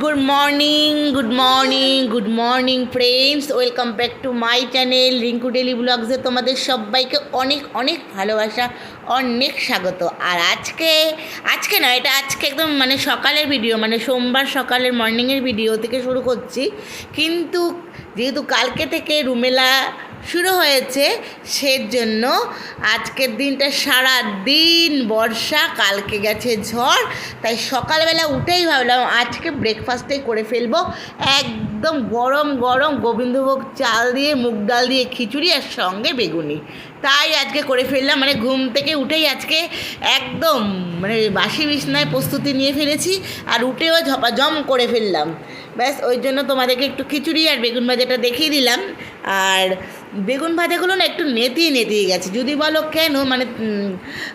Good morning good morning good morning friends welcome back to my channel Rinku daily ব্লগসে তোমাদের সবাইকে অনেক অনেক ভালোবাসা, অনেক স্বাগত। আর আজকে আজকে নয় এটা আজকে একদম মানে সকালের ভিডিও মানে সোমবার সকালের মর্নিংয়ের ভিডিও থেকে শুরু করছি। কিন্তু যেহেতু কালকে থেকে রুমেলা শুরু হয়েছে সেজন্য আজকের দিনটা সারা দিন বর্ষা, কালকে গেছে ঝড়, তাই সকালবেলা উঠেই ভাবলাম আজকে ব্রেকফাস্টেই করে ফেলব। একদম গরম গরম গোবিন্দভোগ চাল দিয়ে, মুগ ডাল দিয়ে খিচুড়ি আর সঙ্গে বেগুনি। তাই আজকে করে ফেললাম মানে ঘুম থেকে উঠেই আজকে একদম মানে বাসি বিছনায় প্রস্তুতি নিয়ে ফেলেছি আর উঠেও ঝপাঝম করে ফেললাম। ব্যাস, ওই জন্য তোমাদেরকে একটু খিচুড়ি আর বেগুন ভাজাটা দেখিয়ে দিলাম। আর বেগুন ভাজাগুলো না একটু নেতিয়ে নেতিয়ে গেছে। যদি বলো কেন মানে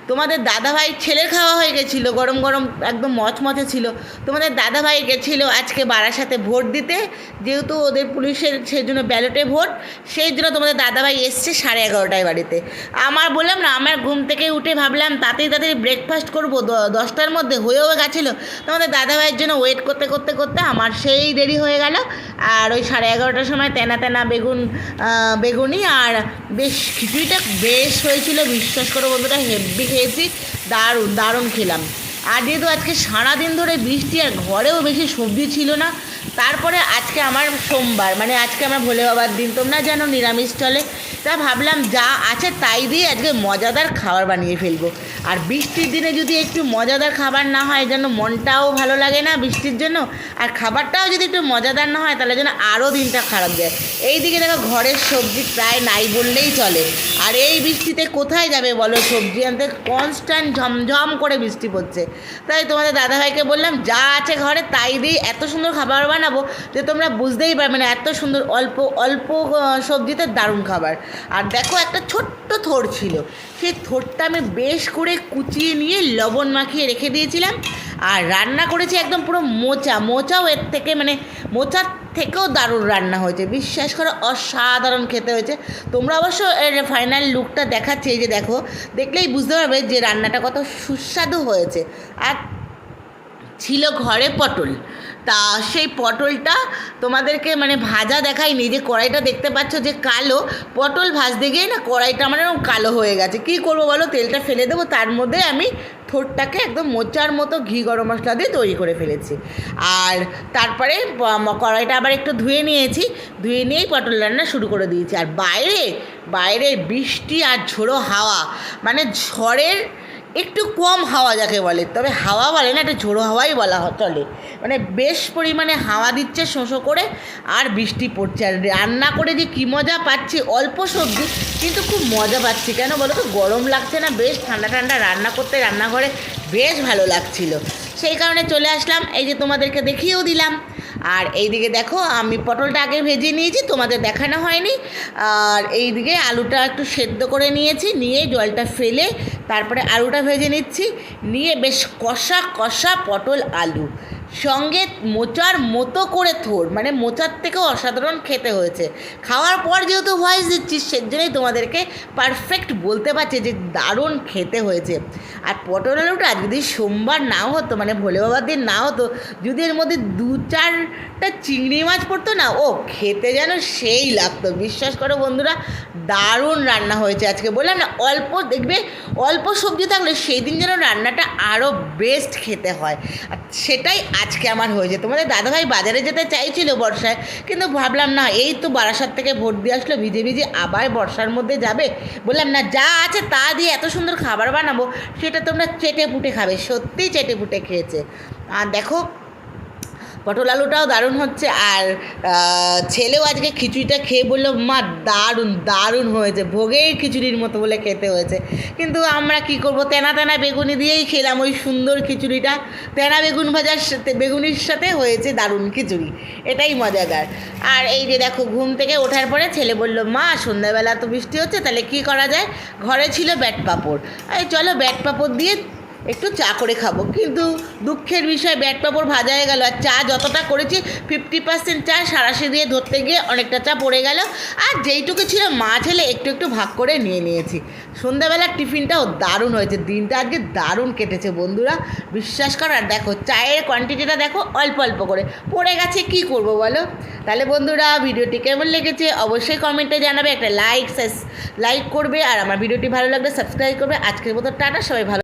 তোমাদের দাদাভাই ছেলের খাওয়া হয়ে গেছিল গরম গরম একদম মচমচে ছিল। তোমাদের দাদাভাই গেছিল আজকে বারাসাতে ভোট দিতে যেহেতু ওদের পুলিশের সেই জন্য ব্যালটে ভোট সেই জন্য তোমাদের দাদাভাই এসছে সাড়ে এগারোটায় বাড়িতে। আমার বললাম না আমার ঘুম থেকে উঠে ভাবলাম তাড়াতাড়ি তাড়াতাড়ি ব্রেকফাস্ট করব দশটার মধ্যে হয়েও গেছিল। তোমাদের দাদাভাইয়ের জন্য ওয়েট করতে করতে করতে আমার সেই দেরি হয়ে গেল। আর ওই সাড়ে এগারোটার সময় তেনা তেনা বেগুন আহ, বেগুনি আর বেশ খিচুড়িটা বেশ হয়েছিল, বিশ্বাস করো বন্ধুরা হেভি খেয়েছি, দারুণ দারুণ খেলাম। আর যেহেতু আজকে সারাদিন ধরে বৃষ্টি আর ঘরেও বেশি সবজি ছিল না, তারপরে আজকে আমার সোমবার মানে আজকে আমার ভোলে বাবার দিন, তোমরা জানো নিরামিষ চলে, তা ভাবলাম যা আছে তাই দিয়ে আজকে মজাদার খাবার বানিয়ে ফেলব। আর বৃষ্টির দিনে যদি একটু মজাদার খাবার না হয়, যেন মনটাও ভালো লাগে না বৃষ্টির জন্য, আর খাবারটাও যদি একটু মজাদার না হয়, তাহলে যেন আরও দিনটা খারাপ যায়। এই দিকে দেখো, ঘরের সবজি প্রায় নাই বললেই চলে। আর এই বৃষ্টিতে কোথায় যাবে বলো সবজি? আনতে কনস্ট্যান্ট ঝমঝম করে বৃষ্টি পড়ছে। তাই তোমাদের দাদাভাইকে বললাম, যা আছে ঘরে তাই দিয়ে এত সুন্দর খাবার বানাবো যে তোমরা বুঝতেই পারবে না এত সুন্দর অল্প অল্প সবজিতে দারুণ খাবার। আর দেখো একটা ছোট্ট থোর ছিল। সেই থোরটা আমি বেশ করে কুচিয়ে নিয়ে লবণ মাখিয়ে রেখে দিয়েছিলাম। আর রান্না করেছি একদম পুরো মোচা। মোচাও এর থেকে মানে মোচার থেকেও দারুণ রান্না হয়েছে। বিশ্বাস করে, অসাধারণ খেতে হয়েছে। তোমরা অবশ্য এর ফাইনাল লুকটা দেখাচ্ছে, এই যে দেখো, দেখলেই বুঝতে পারবে যে রান্নাটা কত সুস্বাদু হয়েছে। আর ছিল ঘরে পটল। তা সেই পটলটা তোমাদেরকে মানে ভাজা দেখাইনি, যে কড়াইটা দেখতে পাচ্ছ যে কালো, পটল ভাজতে গিয়ে না কড়াইটা আমার কালো হয়ে গেছে। কী করব বলো? তেলটা ফেলে দেবো, তার মধ্যে আমি থোরটাকে একদম মোচার মতো ঘি গরম মশলা দিয়ে তৈরি করে ফেলেছি। আর তারপরে কড়াইটা আবার একটু ধুয়ে নিয়েছি, ধুয়ে নিয়েই পটল রান্না শুরু করে দিয়েছি। আর বাইরে বাইরে বৃষ্টি আর ঝোড়ো হাওয়া মানে ঝড়ের একটু কম হাওয়া যাকে বলে, তবে হাওয়া বলে না, একটা ঝোড়ো হাওয়াই বলা চলে। মানে বেশ পরিমাণে হাওয়া দিচ্ছে শোঁসো করে, আর বৃষ্টি পড়ছে। আর রান্না করে যে কী মজা পাচ্ছি, অল্প সবজি, কিন্তু খুব মজা পাচ্ছি। কেন বলো তো, গরম লাগছে না, বেশ ঠান্ডা ঠান্ডা রান্না করতে রান্নাঘরে বেশ ভালো লাগছিল। সেই কারণে চলে আসলাম, এই যে তোমাদেরকে দেখিয়েও দিলাম। আর এইদিকে দেখো, আমি পটলটা আগে ভেজে নিয়েছি, তোমাদের দেখানো হয়নি। আর এইদিকে আলুটা একটু সেদ্ধ করে নিয়েছি, নিয়ে জলটা ফেলে তারপরে আলুটা ভেজে নিচ্ছি। নিয়ে বেশ কষা কষা পটল আলু। সঙ্গে মোচার মতো করে থোর। মানে মোচার থেকেও অসাধারণ খেতে হয়েছে। খাওয়ার পর যেহেতু ভয়েস দিচ্ছি সেজন্যই তোমাদেরকে পারফেক্ট বলতে পারছি যে দারুণ খেতে হয়েছে। আর পটল আলুটা যদি সোমবার না হতো মানে ভোলে বাবার দিন না হতো, যদি এর মধ্যে দু চারটা চিংড়ি মাছ পড়তো না, ও খেতে যেন সেই লাগতো। বিশ্বাস করো বন্ধুরা, দারুণ রান্না হয়েছে আজকে। বললাম না, অল্প দেখবে, অল্প সবজি থাকলে সেই দিন যেন রান্নাটা আরও বেস্ট খেতে হয়। আর সেটাই আজকে আমার হয়েছে। তোমাদের দাদাভাই বাজারে যেতে চাইছিল বর্ষায়, কিন্তু ভাবলাম না, এই তো বারাসাত থেকে ভোট দিয়ে আসলো, ভিজে ভিজে আবার বর্ষার মধ্যে যাবে। বললাম, না, যা আছে তা দিয়ে এত সুন্দর খাবার বানাবো, সেটা তোমরা চেটে পুটে খাবে, সত্যিই চেটে পুটে খেয়েছে। আর দেখো পটল আলুটাও দারুণ হচ্ছে আর ছেলেও আজকে খিচুড়িটা খেয়ে বলল, মা, দারুণ দারুণ হয়েছে, ভোগের খিচুড়ির মতো বলে খেতে হয়েছে। কিন্তু আমরা কি করব, তেনা তেনা বেগুনি দিয়েই খেলাম ওই সুন্দর খিচুড়িটা। তেনা বেগুন ভাজার সাথে, বেগুনির সাথে হয়েছে দারুণ খিচুড়ি, এটাই মজাদার। আর এই যে দেখো, ঘুম থেকে ওঠার পরে ছেলে বলল, মা, সন্ধ্যাবেলা তো বৃষ্টি হচ্ছে, তাহলে কি করা যায়? ঘরে ছিল ব্যাট পাঁপড়। এই চলো ব্যাট পাঁপড় দিয়ে একটু চা করে খাব। কিন্তু দুঃখের বিষয় ব্যাট পাপড় ভাজা হয়ে গেল। আর চা যতটা করেছি ফিফটি পার্সেন্ট চা সারাশি দিয়ে ধরতে গিয়ে অনেকটা চা পড়ে গেল। আর যেইটুকু ছিল মা ছেলে একটু একটু ভাগ করে নিয়ে নিয়েছি। সন্ধ্যাবেলার টিফিনটাও দারুণ হয়েছে। দিনটা আজকে দারুণ কেটেছে বন্ধুরা। বিশ্বাস করো, আর দেখো, চায়ের কোয়ান্টিটিটা দেখো, অল্প অল্প করে। পড়ে গেছে, কি করব বলো? তাহলে বন্ধুরা, ভিডিওটি কেমন লেগেছে অবশ্যই কমেন্টে জানাবে। একটা লাইক লাইক করবে। আর আমার ভিডিওটি ভালো লাগলে সাবস্ক্রাইব করবে। আজকের মতো টাটা, সবাই ভালো